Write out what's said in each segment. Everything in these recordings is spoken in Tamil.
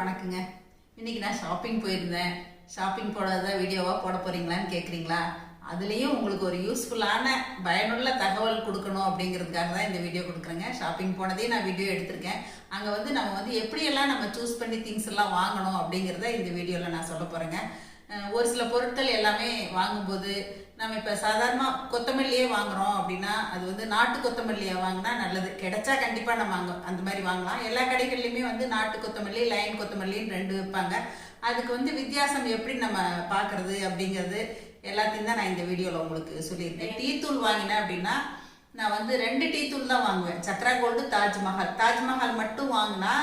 வணக்கங்க. இன்னைக்கு நான் ஷாப்பிங் போயிருந்தேன். ஷாப்பிங் போடாத வீடியோவாக போட போகிறீங்களான்னு கேட்குறீங்களா அதுலேயும் உங்களுக்கு ஒரு யூஸ்ஃபுல்லான பயனுள்ள தகவல் கொடுக்கணும் அப்படிங்கிறதுக்காக தான் இந்த வீடியோ கொடுக்குறேங்க. ஷாப்பிங் போனதே நான் வீடியோ எடுத்திருக்கேன். அங்கே வந்து நம்ம வந்து எப்படியெல்லாம் நம்ம சூஸ் பண்ணி திங்ஸ் எல்லாம் வாங்கணும் அப்படிங்கிறத இந்த வீடியோவில் நான் சொல்ல போகிறேங்க ஒரு சில பொருட்கள் எல்லாமே வாங்கும்போது நம்ம இப்போ சாதாரணமாக கொத்தமல்லியே வாங்குகிறோம் அப்படின்னா அது வந்து நாட்டு கொத்தமல்லியை வாங்கினா நல்லது. கிடைச்சா கண்டிப்பாக நம்ம அங்கே அந்த மாதிரி வாங்கலாம். எல்லா கடைகள்லையுமே வந்து நாட்டு கொத்தமல்லி லைன் கொத்தமல்லின்னு ரெண்டு விற்பாங்க. அதுக்கு வந்து வித்தியாசம் எப்படி நம்ம பார்க்குறது அப்படிங்கிறது எல்லாத்தையும் தான் நான் இந்த வீடியோவில் உங்களுக்கு சொல்லியிருக்கேன். டீத்தூள் வாங்கினேன் அப்படின்னா நான் வந்து ரெண்டு டீத்தூள் தான் வாங்குவேன். சத்ரா கோல்டு தாஜ்மஹால். தாஜ்மஹால் மட்டும் வாங்கினா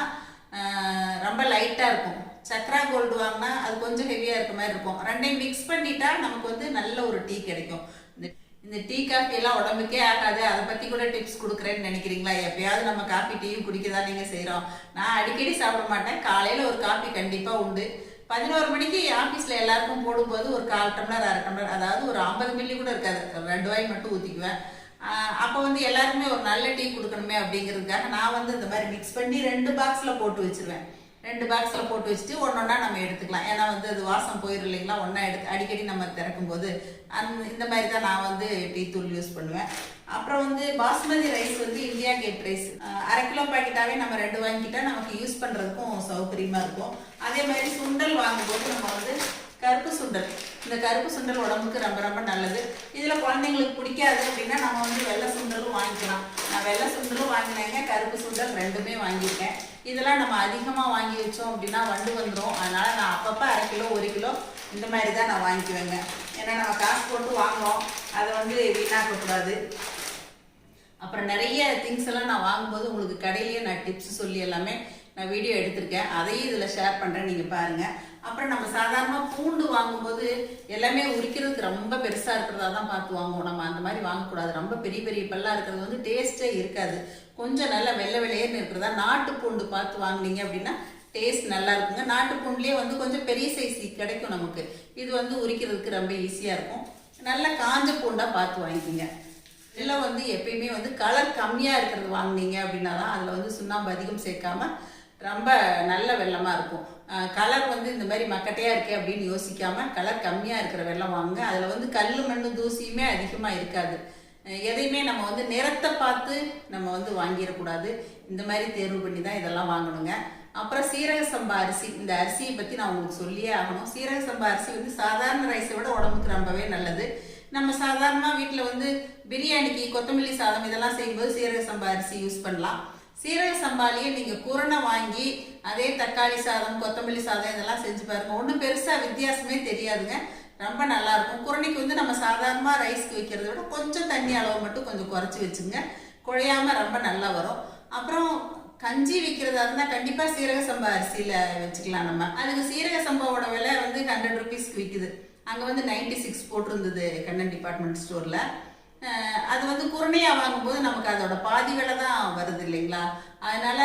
ரொம்ப லைட்டாக இருக்கும். சக்ரா கோல்டு வாங்கினா அது கொஞ்சம் ஹெவியாக இருக்க மாதிரி இருக்கும். ரெண்டையும் மிக்ஸ் பண்ணிட்டா நமக்கு வந்து நல்ல ஒரு டீ கிடைக்கும். இந்த இந்த டீ காஃபி எல்லாம் உடம்புக்கே ஆகாது. அதை பற்றி கூட டிப்ஸ் கொடுக்குறேன்னு நினைக்கிறீங்களா? எப்பயாவது நம்ம காஃபி டீயும் குடிக்க தான் நீங்கள் செய்கிறோம் நான் அடிக்கடி சாப்பிட மாட்டேன். காலையில் ஒரு காஃபி கண்டிப்பாக உண்டு. பதினோரு மணிக்கு ஆஃபீஸில் எல்லாருக்கும் போடும்போது ஒரு கால் டம்ளர் அரை டம்ளர் அதாவது ஒரு ஐம்பது மில்லி கூட இருக்காது. ரெண்டு வாய் மட்டும் ஊற்றிக்குவேன் அப்போ வந்து எல்லாருக்குமே ஒரு நல்ல டீ கொடுக்கணுமே அப்படிங்கிறதுக்காக நான் வந்து இந்த மாதிரி மிக்ஸ் பண்ணி ரெண்டு பாக்ஸில் போட்டு வச்சிருவேன். ரெண்டு பாக்ஸில் போட்டு வச்சுட்டு ஒன்றொன்னா நம்ம எடுத்துக்கலாம். ஏன்னா வந்து அது வாசம் போயிடும் இல்லைங்களா? ஒன்றா எடுத்து அடிக்கடி நம்ம திறக்கும் போது அந்த இந்த மாதிரி தான் நான் வந்து டீ தூள் யூஸ் பண்ணுவேன். அப்புறம் வந்து பாஸ்மதி ரைஸ் வந்து இந்தியா கேட் ரைஸ். அரை கிலோ பாக்கெட்டாகவே நம்ம ரெண்டு வாங்கிக்கிட்டா நமக்கு யூஸ் பண்ணுறதுக்கும் சௌகரியமாக இருக்கும். அதே மாதிரி சுண்டல் வாங்கும்போது நம்ம வந்து கருப்பு சுண்டல். இந்த கருப்பு சுண்டல் உடம்புக்கு ரொம்ப ரொம்ப நல்லது. இதில் குழந்தைங்களுக்கு பிடிக்காது அப்படின்னா நம்ம வந்து வெள்ளை சுண்டலும் வாங்கிக்கலாம். நான் வெள்ளை சுண்டலும் வாங்கினேங்க கருப்பு சுண்டல் ரெண்டுமே வாங்கியிருக்கேன். இதெல்லாம் நம்ம அதிகமாக வாங்கி வச்சோம் அப்படின்னா வண்டு வந்துடும் அதனால் நான் அப்பப்போ அரை கிலோ ஒரு கிலோ இந்த மாதிரி தான் நான் வாங்கிக்குவேங்க. ஏன்னா நம்ம காசு போட்டு வாங்குறோம். அதை வந்து வீணாக்கக்கூடாது. அப்புறம் நிறைய திங்ஸ் எல்லாம் நான் வாங்கும்போது உங்களுக்கு கடையிலேயே நான் டிப்ஸ் சொல்லி எல்லாமே நான் வீடியோ எடுத்திருக்கேன். அதையும் இதில் ஷேர் பண்ணுறேன் நீங்கள் பாருங்கள் அப்புறம் நம்ம சாதாரணமாக பூண்டு வாங்கும்போது எல்லாமே உரிக்கிறதுக்கு ரொம்ப பெருசாக இருக்கிறதா தான் பார்த்து வாங்குவோம். நம்ம அந்த மாதிரி வாங்கக்கூடாது. ரொம்ப பெரிய பெரிய பல்லாக இருக்கிறது வந்து டேஸ்ட்டே இருக்காது. கொஞ்சம் நல்லா வெள்ளை வெள்ளையர்னு இருக்கிறதா? நாட்டு பூண்டு பார்த்து வாங்குனீங்க அப்படின்னா டேஸ்ட் நல்லா இருக்குங்க. நாட்டு பூண்டுலேயே வந்து கொஞ்சம் பெரிய சைஸ் கிடைக்கும் நமக்கு. இது வந்து உரிக்கிறதுக்கு ரொம்ப ஈஸியாக இருக்கும். நல்லா காஞ்ச பூண்டாக பார்த்து வாங்கிக்கிங்க. இதில் வந்து எப்பயுமே வந்து கலர் கம்மியாக இருக்கிறது வாங்குனீங்க அப்படின்னா தான் அதில் வந்து சுண்ணாம்பு அதிகம் சேர்க்காமல் ரொம்ப நல்ல வெள்ளமாக இருக்கும். கலர் வந்து இந்த மாதிரி மக்கட்டையாக இருக்கே அப்படின்னு யோசிக்காமல் கலர் கம்மியாக இருக்கிற வெள்ளம் வாங்க அதில் வந்து கல் மண்ணு தூசியுமே அதிகமாக இருக்காது. எதையுமே நம்ம வந்து நிறத்தை பார்த்து நம்ம வந்து வாங்கிடக்கூடாது. இந்த மாதிரி தேர்வு பண்ணி தான் இதெல்லாம் வாங்கணுங்க. அப்புறம் சீரக சம்பா அரிசி. இந்த அரிசியை பற்றி நான் உங்களுக்கு சொல்லியே ஆகணும். சீரக சம்பா அரிசி வந்து சாதாரண ரைஸை விட உடம்புக்கு ரொம்பவே நல்லது. நம்ம சாதாரணமாக வீட்டில் வந்து பிரியாணிக்கு கொத்தமல்லி சாதம் இதெல்லாம் செய்யும்போது சீரக சம்பா அரிசி யூஸ் பண்ணலாம். சீரக சம்பாலியை நீங்கள் குரணை வாங்கி அதே தக்காளி சாதம் கொத்தமல்லி சாதம் இதெல்லாம் செஞ்சு பாருங்க. ஒன்றும் பெருசாக வித்தியாசமே தெரியாதுங்க. ரொம்ப நல்லாயிருக்கும். குரணைக்கு வந்து நம்ம சாதாரணமாக ரைஸ்க்கு வைக்கிறத விட கொஞ்சம் தண்ணி அளவு மட்டும் கொஞ்சம் குறைச்சி வச்சுங்க. குழையாம ரொம்ப நல்லா வரும். அப்புறம் கஞ்சி விற்கிறதா இருந்தால் கண்டிப்பாக சீரக சம்பா அரிசியில் வச்சுக்கலாம் நம்ம. அதுக்கு சீரக சம்பாவோட விலை வந்து ஹண்ட்ரட் ருபீஸ்க்கு விற்குது அங்கே வந்து நைன்டி சிக்ஸ் போட்டிருந்தது கண்ணன் டிபார்ட்மெண்ட் ஸ்டோரில் அது வந்து குரணையாக வாங்கும்போது நமக்கு அதோட பாதி தான் வருது இல்லைங்களா? அதனால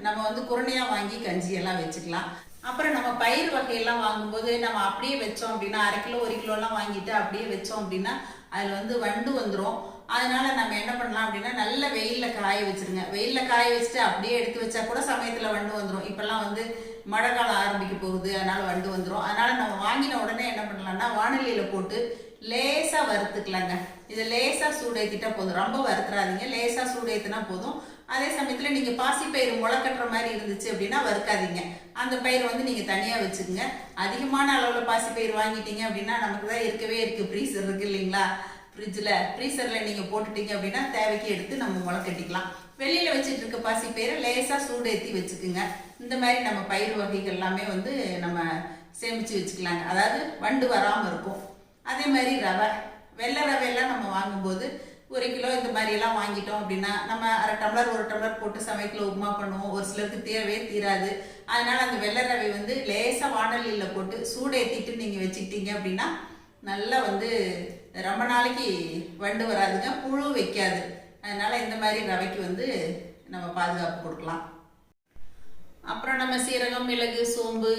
நம்ம வந்து குரணையாக வாங்கி கஞ்சியெல்லாம் வச்சுக்கலாம். அப்புறம் நம்ம பயிர் வகையெல்லாம் வாங்கும்போது நம்ம அப்படியே வச்சோம் அப்படின்னா அரை கிலோ ஒரு கிலோலாம் வாங்கிட்டு அப்படியே வச்சோம் அப்படின்னா அதில் வந்து வண்டு வந்துடும் அதனால நம்ம என்ன பண்ணலாம் அப்படின்னா நல்ல வெயிலில் காய வச்சிருங்க. வெயிலில் காய வச்சுட்டு அப்படியே எடுத்து வச்சா கூட சமயத்தில் வண்டு வந்துடும் இப்போல்லாம் வந்து மழை காலம் ஆரம்பிக்க போகுது அதனால வண்டு வந்துடும் அதனால நம்ம வாங்கின உடனே என்ன பண்ணலாம்னா வானிலையில் போட்டு லே லேசாக வறுத்துக்கலாங்க. இதை லேசாக சூடேற்றிட்டா போதும். ரொம்ப வறுத்துறாதீங்க. லேசாக சூடேற்றினா போதும். அதே சமயத்தில் நீங்கள் பாசிப்பயிறு முளை கட்டுற மாதிரி இருந்துச்சு அப்படின்னா வறுக்காதீங்க. அந்த பயிர் வந்து நீங்கள் தனியாக வச்சுக்கோங்க. அதிகமான அளவில் பாசிப்பயிறு வாங்கிட்டீங்க அப்படின்னா நமக்கு தான் இருக்கவே இருக்குது ஃப்ரீசர் இருக்குது இல்லைங்களா? ஃப்ரிட்ஜில் ஃப்ரீசரில் நீங்கள் போட்டுட்டீங்க அப்படின்னா தேவைக்கு எடுத்து நம்ம முளை கட்டிக்கலாம் வெளியில் வச்சுட்டு இருக்க பாசிப்பயிரை லேசாக சூடேற்றி வச்சுக்குங்க. இந்த மாதிரி நம்ம பயிர் வகைகள் எல்லாமே வந்து நம்ம சேமித்து வச்சுக்கலாங்க. அதாவது வண்டு வராமல் இருக்கும். அதே மாதிரி ரவை. வெள்ளை ரவையெல்லாம் நம்ம வாங்கும்போது ஒரு கிலோ இந்த மாதிரி எல்லாம் வாங்கிட்டோம் அப்படின்னா நம்ம அரை டம்ளர் ஒரு டம்ளர் போட்டு சமைக்கல உப்புமா பண்ணுவோம். ஒரு சிலருக்கு தேவையே தீராது. அதனால அந்த வெள்ளை ரவை வந்து லேசாக வானலியில் போட்டு சூடேற்றிட்டு நீங்கள் வச்சுக்கிட்டீங்க அப்படின்னா நல்லா வந்து ரொம்ப நாளைக்கு வண்டு வராதுங்க புழு வைக்காது. அதனால இந்த மாதிரி ரவைக்கு வந்து நம்ம பாதுகாப்பு கொடுக்கலாம். அப்புறம் நம்ம சீரகம் மிளகு சோம்பு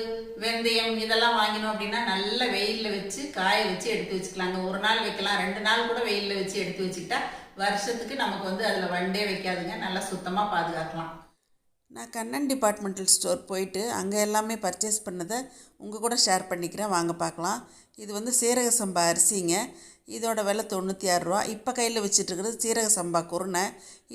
வெந்தயம் இதெல்லாம் வாங்கினோம் அப்படின்னா நல்ல வெயிலில் வச்சு காய வச்சு எடுத்து வச்சுக்கலாங்க. ஒரு நாள் வைக்கலாம் ரெண்டு நாள் கூட வெயிலில் வச்சு எடுத்து வச்சுக்கிட்டா வருஷத்துக்கு நமக்கு வந்து அதில் வண்டே வைக்காதுங்க. நல்லா சுத்தமாக பாதுகாக்கலாம். நான் கண்ணன் டிபார்ட்மெண்டல் ஸ்டோர் போயிட்டு அங்கே எல்லாமே பர்ச்சேஸ் பண்ணதை உங்கள் கூட ஷேர் பண்ணிக்கிறேன். வாங்க பார்க்கலாம். இது வந்து சீரக சம்பா அரிசிங்க. இதோட விலை தொண்ணூற்றி ஆறுரூவா இப்போ கையில் வச்சிட்ருக்கிறது சீரக சம்பா குருணை.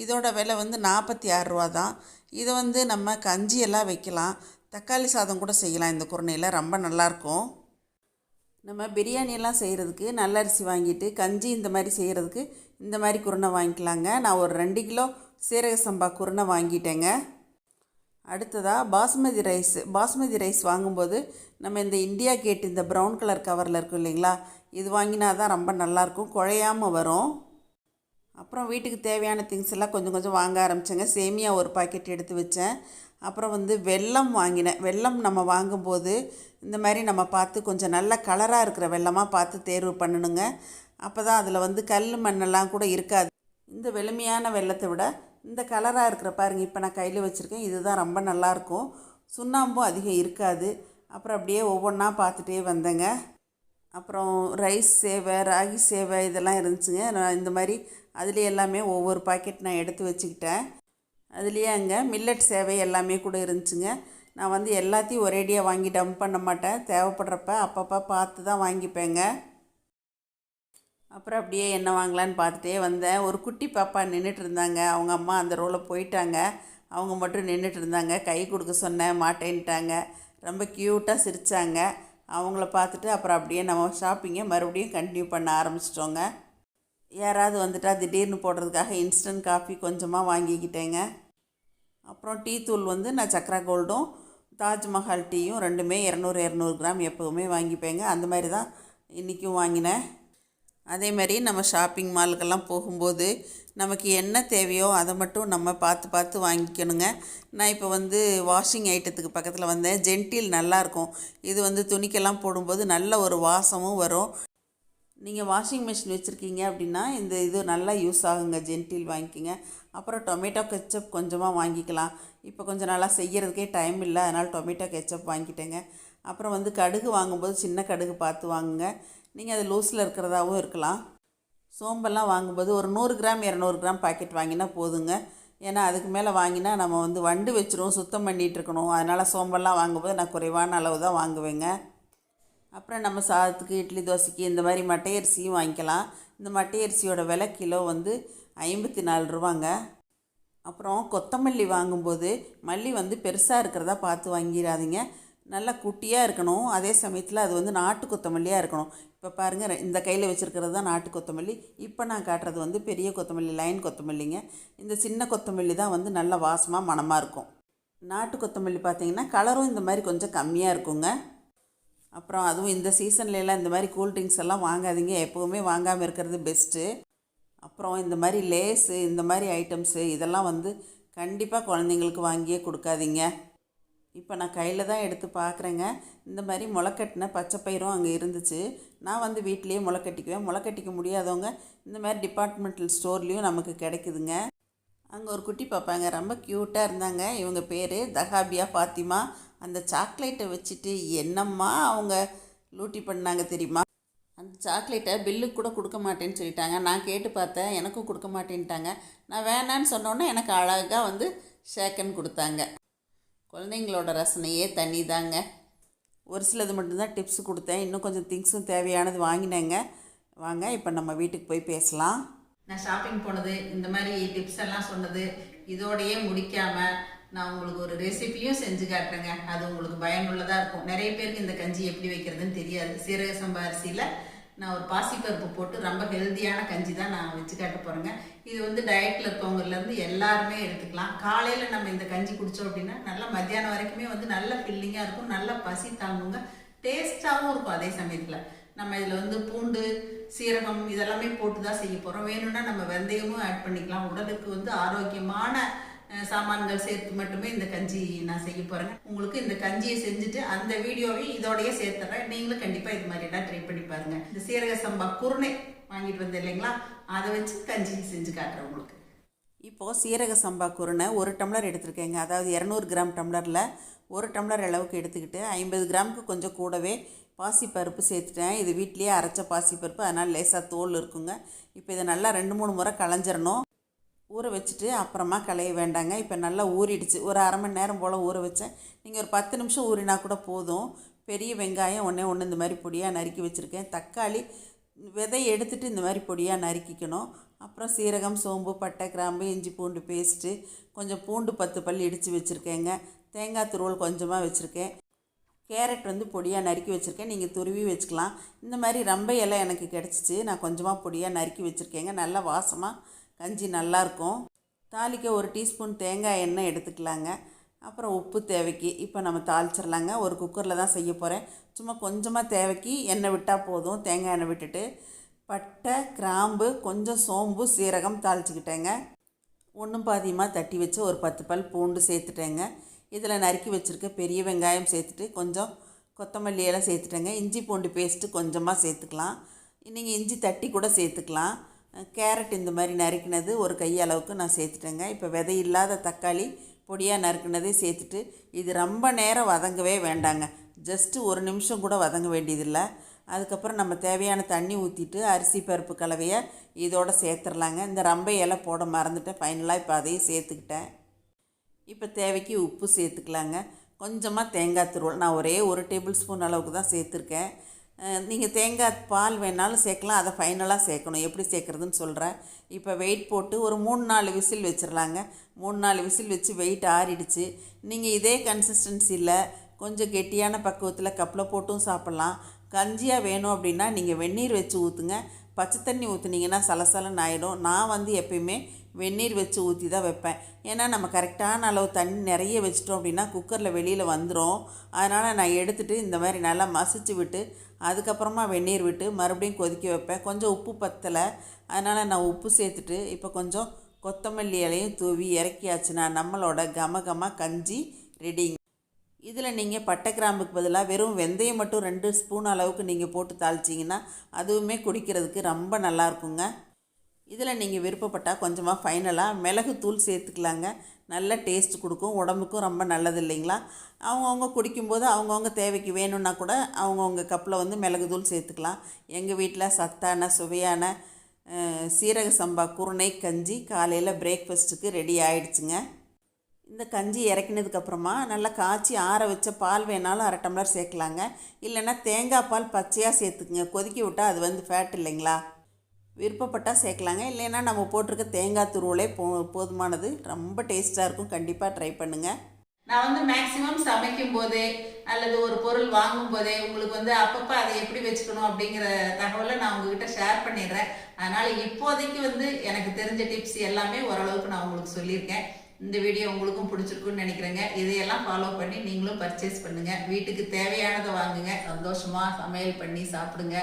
இதோட விலை வந்து நாற்பத்தி ஆறுரூவா தான். இதை வந்து நம்ம கஞ்சியெல்லாம் வைக்கலாம். தக்காளி சாதம் கூட செய்யலாம் இந்த குருணையில். ரொம்ப நல்லாயிருக்கும் நம்ம பிரியாணியெல்லாம் செய்கிறதுக்கு நல்ல அரிசி வாங்கிட்டு கஞ்சி இந்த மாதிரி செய்கிறதுக்கு இந்த மாதிரி குருணை வாங்கிக்கலாங்க. நான் ஒரு ரெண்டு கிலோ சீரக சம்பா குருணை வாங்கிட்டேங்க. அடுத்ததாக பாஸ்மதி ரைஸ். பாஸ்மதி ரைஸ் வாங்கும்போது நம்ம இந்த இந்தியா கேட் இந்த ப்ரௌன் கலர் கவரில் இருக்கும் இல்லைங்களா? இது வாங்கினா தான் ரொம்ப நல்லாயிருக்கும் குழையாமல் வரும். அப்புறம் வீட்டுக்கு தேவையான திங்ஸ் எல்லாம் கொஞ்சம் கொஞ்சம் வாங்க ஆரம்பித்தேங்க சேமியா ஒரு பாக்கெட் எடுத்து வச்சேன். அப்புறம் வந்து வெல்லம் வாங்கினேன். வெல்லம் நம்ம வாங்கும்போது இந்த மாதிரி நம்ம பார்த்து கொஞ்சம் நல்ல கலராக இருக்கிற வெல்லமாக பார்த்து தேர்வு பண்ணணுங்க. அப்போ தான் அதில் வந்து கல் மண்ணெல்லாம் கூட இருக்காது. இந்த வெளுமையான வெல்லத்தை விட இந்த கலராக இருக்கிற பாருங்க. இப்போ நான் கையில் வச்சுருக்கேன். இதுதான் ரொம்ப நல்லாயிருக்கும். சுண்ணாம்பும் அதிகம் இருக்காது. அப்புறம் அப்படியே ஒவ்வொன்றா பார்த்துட்டே வந்தேங்க. அப்புறம் ரைஸ் சேவை ராகி சேவை இதெல்லாம் இருந்துச்சுங்க. நான் இந்த மாதிரி அதுலேயே எல்லாமே ஒவ்வொரு பாக்கெட் நான் எடுத்து வச்சுக்கிட்டேன். அதுலேயே அங்கே மில்லட் சேவை எல்லாமே கூட இருந்துச்சுங்க. நான் வந்து எல்லாத்தையும் ஒரேடியாக வாங்கி டம்ப் பண்ண மாட்டேன். தேவைப்படுறப்ப அப்பப்போ பார்த்து தான் வாங்கிப்பேங்க. அப்புறம் அப்படியே என்ன வாங்கலான்னு பார்த்துட்டே வந்தேன். ஒரு குட்டி பாப்பா நின்றுட்டு இருந்தாங்க. அவங்க அம்மா அந்த ரோவில் போயிட்டாங்க. அவங்க மட்டும் நின்றுட்டு இருந்தாங்க. கை கொடுக்க சொன்னேன் மாட்டேன்ட்டாங்க. ரொம்ப க்யூட்டாக சிரித்தாங்க அவங்கள பார்த்துட்டு அப்புறம் அப்படியே நம்ம ஷாப்பிங்கை மறுபடியும் கண்டினியூ பண்ண ஆரம்பிச்சிட்டோங்க. யாராவது வந்துட்டா திடீர்னு போடுறதுக்காக இன்ஸ்டன்ட் காஃபி கொஞ்சமாக வாங்கிக்கிட்டேங்க. அப்புறம் டீ தூள் வந்து நான் சக்ரா கோல்டும் தாஜ்மஹால் டீயும் ரெண்டுமே இரநூறு இரநூறு கிராம் எப்போவுமே வாங்கிப்பேங்க. அந்த மாதிரி தான் இன்றைக்கும் வாங்கினேன். அதே மாதிரி நம்ம ஷாப்பிங் மாலுக்கெல்லாம் போகும்போது நமக்கு என்ன தேவையோ அதை மட்டும் நம்ம பார்த்து பார்த்து வாங்கிக்கணுங்க. நான் இப்போ வந்து வாஷிங் ஐட்டத்துக்கு பக்கத்தில் வந்தேன். ஜென்டில் நல்லாயிருக்கும் இது வந்து துணிக்கெல்லாம் போடும்போது நல்ல ஒரு வாசமும் வரும். நீங்கள் வாஷிங் மிஷின் வச்சுருக்கீங்க அப்படின்னா இந்த இது நல்லா யூஸ் ஆகுங்க. ஜென்டில் வாங்கிக்கோங்க. அப்புறம் டொமேட்டோ கெச்சப் கொஞ்சமாக வாங்கிக்கலாம். இப்போ கொஞ்சம் நல்லா செய்கிறதுக்கே டைம் இல்லை. அதனால் டொமேட்டோ கெச்சப் வாங்கிட்டேங்க. அப்புறம் வந்து கடுகு வாங்கும்போது சின்ன கடுகு பார்த்து வாங்குங்க. நீங்கள் அது லூஸில் இருக்கிறதாகவும் இருக்கலாம். சோம்பெல்லாம் வாங்கும்போது ஒரு நூறு கிராம் இரநூறு கிராம் பாக்கெட் வாங்கினா போதுங்க. ஏன்னா அதுக்கு மேலே வாங்கினா நம்ம வந்து வண்டு வச்சிரும் சுத்தம் பண்ணிகிட்டு இருக்கணும் அதனால் சோம்பெல்லாம் வாங்கும்போது நான் குறைவான அளவு தான் வாங்குவேங்க. அப்புறம் நம்ம சாதத்துக்கு இட்லி தோசைக்கு இந்த மாதிரி மட்டை அரிசியும் வாங்கிக்கலாம். இந்த மட்டையரிசியோட விலை கிலோ வந்து ஐம்பத்தி நாலு ரூபாங்க. அப்புறம் கொத்தமல்லி வாங்கும்போது மல்லி வந்து பெருசாக இருக்கிறதா பார்த்து வாங்கிடாதீங்க. நல்லா குட்டியாக இருக்கணும். அதே சமயத்தில் அது வந்து நாட்டு கொத்தமல்லியாக இருக்கணும். இப்போ பாருங்கள் இந்த கையில் வச்சுருக்கிறது தான் நாட்டு கொத்தமல்லி. இப்போ நான் காட்டுறது வந்து பெரிய கொத்தமல்லி லைன் கொத்தமல்லிங்க. இந்த சின்ன கொத்தமல்லி தான் வந்து நல்ல வாசமாக மணமாக இருக்கும். நாட்டு கொத்தமல்லி பார்த்தீங்கன்னா கலரும் இந்த மாதிரி கொஞ்சம் கம்மியாக இருக்குங்க. அப்புறம் அதுவும் இந்த சீசன்லலாம் எல்லாம் இந்த மாதிரி கூல்ட்ரிங்க்ஸ் எல்லாம் வாங்காதீங்க. எப்போவுமே வாங்காமல் இருக்கிறது பெஸ்ட்டு அப்புறம் இந்த மாதிரி லேஸு இந்த மாதிரி ஐட்டம்ஸு இதெல்லாம் வந்து கண்டிப்பாக குழந்தைங்களுக்கு வாங்கியே கொடுக்காதீங்க. இப்போ நான் கையில் தான் எடுத்து பார்க்குறேங்க. இந்த மாதிரி முளைக்கட்டின பச்சை பயிரும் அங்கே இருந்துச்சு. நான் வந்து வீட்டிலேயே முளைக்கட்டிக்குவேன் முளைக்கட்டிக்க முடியாதவங்க இந்த மாதிரி டிபார்ட்மெண்டல் ஸ்டோர்லேயும் நமக்கு கிடைக்குதுங்க. அங்கே ஒரு குட்டி பார்ப்பாங்க ரொம்ப க்யூட்டாக இருந்தாங்க. இவங்க பேர் தஹாபியா ஃபாத்திமா. அந்த சாக்லேட்டை வச்சுட்டு என்னம்மா அவங்க லூட்டி பண்ணாங்க தெரியுமா? அந்த சாக்லேட்டை பில்லுக்கு கூட கொடுக்க மாட்டேன்னு சொல்லிட்டாங்க. நான் கேட்டு பார்த்தேன். எனக்கும் கொடுக்க மாட்டேன்ட்டாங்க. நான் வேணான்னு சொன்னோன்னே எனக்கு அழகாக வந்து ஷேக்கன் கொடுத்தாங்க. குழந்தைங்களோட ரசனையே தண்ணி தாங்க ஒரு சிலது மட்டும்தான் டிப்ஸ் கொடுத்தேன். இன்னும் கொஞ்சம் திங்ஸும் தேவையானது வாங்கினேங்க. வாங்க இப்போ நம்ம வீட்டுக்கு போய் பேசலாம். நான் ஷாப்பிங் போனது இந்த மாதிரி டிப்ஸ் எல்லாம் சொன்னது இதோடையே முடிக்காம நான் உங்களுக்கு ஒரு ரெசிபியும் செஞ்சு காட்டுறேங்க. அது உங்களுக்கு பயனுள்ளதாக இருக்கும். நிறைய பேருக்கு இந்த கஞ்சி எப்படி வைக்கிறதுன்னு தெரியாது. சீரக சம்பா அரிசியில் நான் ஒரு பாசிப்பருப்பு போட்டு ரொம்ப ஹெல்த்தியான கஞ்சி தான் நான் வச்சு காட்ட போகிறேங்க இது வந்து டயட்டில் இருக்கவங்கலேருந்து எல்லாருமே எடுத்துக்கலாம். காலையில் நம்ம இந்த கஞ்சி குடித்தோம் அப்படின்னா நல்லா மத்தியானம் வரைக்குமே வந்து நல்ல ஃபில்லிங்காக இருக்கும் நல்லா பசி தாங்குங்க. டேஸ்ட்டாகவும் இருக்கும் அதே சமயத்தில். நம்ம இதில் வந்து பூண்டு சீரகம் இதெல்லாமே போட்டு தான் செய்ய போகிறோம் வேணும்னா நம்ம வெந்தயமும் ஆட் பண்ணிக்கலாம். உடலுக்கு வந்து ஆரோக்கியமான சாமான்கள் சேர்த்து மட்டுமே இந்த கஞ்சி நான் செய்ய போகிறேங்க உங்களுக்கு இந்த கஞ்சியை செஞ்சுட்டு அந்த வீடியோவையும் இதோடயே சேர்த்துறேன். நீங்களும் கண்டிப்பாக இது மாதிரி ட்ரை பண்ணி பாருங்கள் இந்த சீரக சம்பா குருணை வாங்கிட்டு வந்தேன் இல்லைங்களா? அதை வச்சு கஞ்சி செஞ்சு காட்டுறேன் உங்களுக்கு. இப்போது சீரக சம்பா குருணை ஒரு டம்ளர் எடுத்திருக்கேங்க. அதாவது இரநூறு கிராம் டம்ளரில் ஒரு டம்ளர் அளவுக்கு எடுத்துக்கிட்டு ஐம்பது கிராமுக்கு கொஞ்சம் கூடவே பாசிப்பருப்பு சேர்த்துட்டேன். இது வீட்லேயே அரைச்ச பாசிப்பருப்பு அதனால் லேசாக தோல் இருக்குங்க. இப்போ இதை நல்லா ரெண்டு மூணு முறை களைஞ்சிடணும் ஊற வச்சுட்டு அப்புறமா களைய வேண்டாங்க. இப்போ நல்லா ஊறிடுச்சு. ஒரு அரை மணி நேரம் போல் ஊற வச்சேன். நீங்கள் ஒரு பத்து நிமிஷம் ஊறினா கூட போதும். பெரிய வெங்காயம் ஒன்றே ஒன்று இந்த மாதிரி பொடியாக நறுக்கி வச்சுருக்கேன். தக்காளி விதை எடுத்துகிட்டு இந்த மாதிரி பொடியாக நறுக்கிக்கணும். அப்புறம் சீரகம் சோம்பு பட்டை கிராம்பு இஞ்சி பூண்டு பேஸ்ட்டு கொஞ்சம் பூண்டு பத்து பல் இடித்து வச்சுருக்கேங்க. தேங்காய் துருவல் கொஞ்சமாக வச்சுருக்கேன். கேரட் வந்து பொடியாக நறுக்கி வச்சுருக்கேன். நீங்கள் துருவி வச்சுக்கலாம். இந்த மாதிரி ரம்பை இலை எனக்கு கிடச்சிச்சு. நான் கொஞ்சமாக பொடியாக நறுக்கி வச்சுருக்கேங்க. நல்லா வாசமாக கஞ்சி நல்லாயிருக்கும். தாளிக்க ஒரு டீஸ்பூன் தேங்காய் எண்ணெய் எடுத்துக்கலாங்க. அப்புறம் உப்பு தேவைக்கு. இப்போ நம்ம தாளிச்சிடலாங்க ஒரு குக்கரில் தான் செய்ய போகிறேன் சும்மா கொஞ்சமாக தேவைக்கு எண்ணெய் விட்டால் போதும். தேங்காய் எண்ணெய் விட்டுட்டு பட்டை கிராம்பு கொஞ்சம் சோம்பு சீரகம் தாளிச்சிக்கிட்டேங்க. ஒன்றும் பாதியமாக தட்டி வச்சு ஒரு பத்து பல் பூண்டு சேர்த்துட்டேங்க. இதில் நறுக்கி வச்சுருக்க பெரிய வெங்காயம் சேர்த்துட்டு கொஞ்சம் கொத்தமல்லி எல்லாம் சேர்த்துட்டேங்க. இஞ்சி பூண்டு பேஸ்ட்டு கொஞ்சமாக சேர்த்துக்கலாம். நீங்கள் இஞ்சி தட்டி கூட சேர்த்துக்கலாம். கேரட் இந்த மாதிரி நறுக்கினது ஒரு கையளவுக்கு நான் சேர்த்துட்டேங்க. இப்போ விதை இல்லாத தக்காளி பொடியாக நறுக்கினதே சேர்த்துட்டு இது ரொம்ப நேரம் வதங்கவே வேண்டாங்க. ஜஸ்ட்டு ஒரு நிமிஷம் கூட வதங்க வேண்டியதில்லை. அதுக்கப்புறம் நம்ம தேவையான தண்ணி ஊற்றிட்டு அரிசி பருப்பு கலவையை இதோட சேர்த்துடலாங்க இந்த ரம்பை இலை போட மறந்துட்டேன். ஃபைனலாக இப்போ அதையும் சேர்த்துக்கிட்டேன். இப்போ தேவைக்கு உப்பு சேர்த்துக்கலாங்க. கொஞ்சமாக தேங்காய் துருவல். நான் ஒரே ஒரு டேபிள் ஸ்பூன் அளவுக்கு தான் சேர்த்துருக்கேன். நீங்கள் தேங்காய் பால் வேணாலும் சேர்க்கலாம் அதை ஃபைனலாக சேர்க்கணும். எப்படி சேர்க்குறதுன்னு சொல்கிறேன் இப்போ வெயிட் போட்டு ஒரு மூணு நாலு விசில் வச்சிடலாங்க. மூணு நாலு விசில் வச்சு வெயிட் ஆறிடுச்சு. நீங்கள் இதே கன்சிஸ்டன்சியில் கொஞ்சம் கெட்டியான பக்குவத்தில் கப்பில் போட்டும் சாப்பிட்லாம். கஞ்சியாக வேணும் அப்படின்னா நீங்கள் வெந்நீர் வச்சு ஊற்றுங்க பச்சை தண்ணி ஊற்றுனீங்கன்னா சலசலன்னு ஆகிடும் நான் வந்து எப்பயுமே வெந்நீர் வச்சு ஊற்றி தான் வைப்பேன். ஏன்னா நம்ம கரெக்டான அளவு தண்ணி நிறைய வச்சிட்டோம் அப்படின்னா குக்கரில் வெளியில் வந்துடும் அதனால் நான் எடுத்துகிட்டு இந்த மாதிரி நல்லா மசிச்சு விட்டு அதுக்கப்புறமா வெந்நீர் விட்டு மறுபடியும் கொதிக்க வைப்பேன். கொஞ்சம் உப்பு பத்தலை. அதனால் நான் உப்பு சேர்த்துட்டு இப்போ கொஞ்சம் கொத்தமல்லி இலையும் தூவி இறக்கியாச்சுன்னா நம்மளோட கம கஞ்சி ரெடிங் இதில் நீங்கள் பட்டை கிராம்புக்கு பதிலாக வெறும் வெந்தயம் மட்டும் ரெண்டு ஸ்பூன் அளவுக்கு நீங்கள் போட்டு தாளிச்சிங்கன்னா அதுவுமே குடிக்கிறதுக்கு ரொம்ப நல்லா இருக்குங்க. இதில் நீங்கள் விருப்பப்பட்டால் கொஞ்சமாக ஃபைனலாக மிளகுத்தூள் சேர்த்துக்கலாங்க. நல்ல டேஸ்ட் கொடுக்கும் உடம்புக்கும் ரொம்ப நல்லது இல்லைங்களா? அவங்கவுங்க குடிக்கும்போது அவங்கவுங்க தேவைக்கு வேணும்னா கூட அவங்கவுங்க கப்பில் வந்து மிளகுதூள் சேர்த்துக்கலாம். எங்கள் வீட்டில் சத்தான சுவையான சீரக சம்பா குருணை கஞ்சி காலையில் பிரேக்ஃபஸ்ட்டுக்கு ரெடி ஆயிடுச்சுங்க. இந்த கஞ்சி இறக்கினதுக்கப்புறமா நல்லா காய்ச்சி ஆற வச்ச பால் வேணாலும் அரை டம்ளர் சேர்க்கலாங்க. இல்லைன்னா தேங்காய் பால் பச்சையாக சேர்த்துக்குங்க. கொதிக்க விட்டால் அது வந்து ஃபேட் இல்லைங்களா? விருப்பப்பட்டால் சேர்க்கலாங்க. இல்லைன்னா நம்ம போட்டிருக்க தேங்காய் துருவலே போ போதுமானது. ரொம்ப டேஸ்ட்டாக இருக்கும். கண்டிப்பாக ட்ரை பண்ணுங்கள் நான் வந்து மேக்சிமம் சமைக்கும் போதே அல்லது ஒரு பொருள் வாங்கும் போதே உங்களுக்கு வந்து அப்பப்போ அதை எப்படி வச்சுக்கணும் அப்படிங்கிற தகவலை நான் உங்ககிட்ட ஷேர் பண்ணிடுறேன். அதனால் இப்போதைக்கு வந்து எனக்கு தெரிஞ்ச டிப்ஸ் எல்லாமே ஓரளவுக்கு நான் உங்களுக்கு சொல்லியிருக்கேன். இந்த வீடியோ உங்களுக்கும் பிடிச்சிருக்குன்னு நினைக்கிறேங்க. இதையெல்லாம் ஃபாலோ பண்ணி நீங்களும் பர்ச்சேஸ் பண்ணுங்கள் வீட்டுக்கு தேவையானதை வாங்குங்க. சந்தோஷமா சமையல் பண்ணி சாப்பிடுங்க.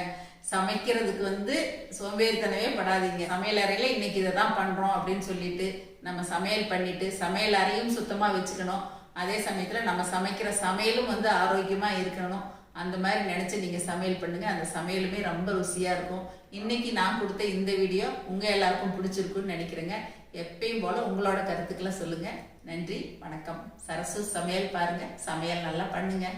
சமைக்கிறதுக்கு வந்து சோம்பேறித்தனமே படாதீங்க. சமையல் அறையில் இன்னைக்கு இதை தான் பண்ணுறோம் அப்படின்னு சொல்லிட்டு நம்ம சமையல் பண்ணிட்டு சமையல் அறையும் சுத்தமாக வச்சுக்கணும். அதே சமயத்தில் நம்ம சமைக்கிற சமையலும் வந்து ஆரோக்கியமாக இருக்கணும். அந்த மாதிரி நினச்சி நீங்கள் சமையல் பண்ணுங்கள் அந்த சமையலுமே ரொம்ப ருசியாக இருக்கும். இன்னைக்கு நான் கொடுத்த இந்த வீடியோ உங்கள் எல்லாருக்கும் பிடிச்சிருக்குன்னு நினைக்கிறேங்க. எப்பயும் போல் உங்களோட கருத்துக்களை சொல்லுங்கள் நன்றி வணக்கம். சரசு சமையல் பாருங்கள் சமையல் நல்லா பண்ணுங்கள்